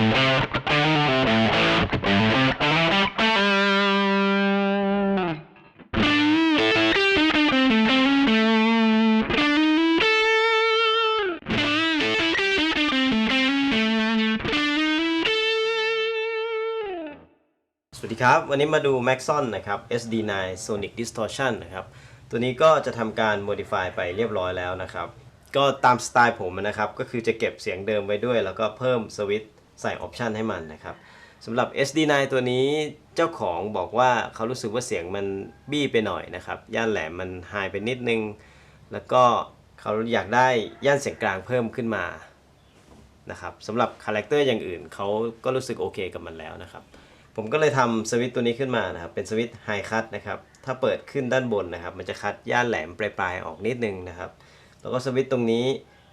สวัสดีครับ วันนี้มาดู Maxon นะครับ SD9 Sonic Distortion นะครับ ตัวนี้ก็จะทำการ modify ไปเรียบร้อยแล้วนะครับ ก็ตามสไตล์ผมนะครับ ก็คือจะเก็บเสียงเดิมไว้ด้วย แล้วก็เพิ่มสวิตช์ ใส่ออปชันให้มันนะครับสำหรับ SD9 ตัวนี้เจ้าของบอกว่าเขารู้สึกว่าเสียงมันบี้ไปหน่อยนะครับ ย่านแหลมมันหายไปนิดนึง แล้วก็เขาอยากได้ย่านเสียงกลางเพิ่มขึ้นมานะครับสำหรับคาแรคเตอร์อย่างอื่นเขาก็รู้สึกโอเคกับมันแล้วนะครับ ผมก็เลยทำสวิตตัวนี้ขึ้นมานะครับ เป็นสวิตไฮคัตนะครับ ถ้าเปิดขึ้นด้านบนนะครับ มันจะคัดย่านแหลมปลายๆออกนิดนึงนะครับ แล้วก็สวิตตรงนี้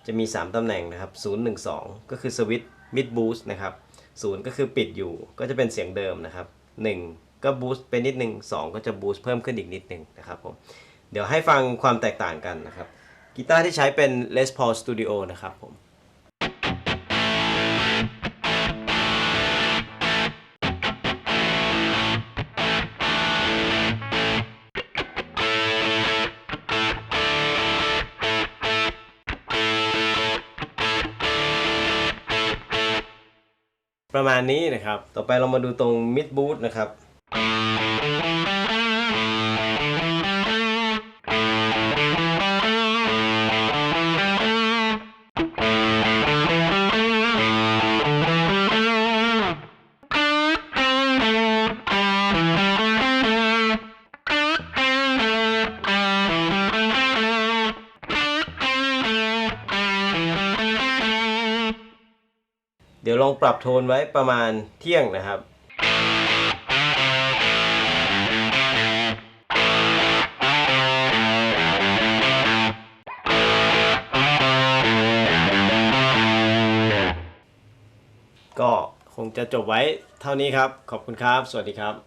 จะมี 3ตำแหน่งนะครับ0 1 2 ก็คือสวิต มิดบูส์นะครับ0ก็คือปิดอยู่ก็จะเป็นเสียงเดิมนะครับ 1 ก็บูสต์ไปนิดนึง 2 ก็จะบูสต์เพิ่มขึ้นอีกนิดนึงนะครับผมเดี๋ยวให้ฟังความแตกต่างกันนะครับกีตาร์ที่ใช้เป็น Les Paul Studio นะครับผม ประมาณนี้นะครับ ต่อไปเรามาดูตรง mid boot นะครับ ดี๋ยวลองปรับโทนไว้ประมาณเที่ยงนะครับก็คงจะจบไว้เท่านี้ครับ ขอบคุณครับ สวัสดีครับ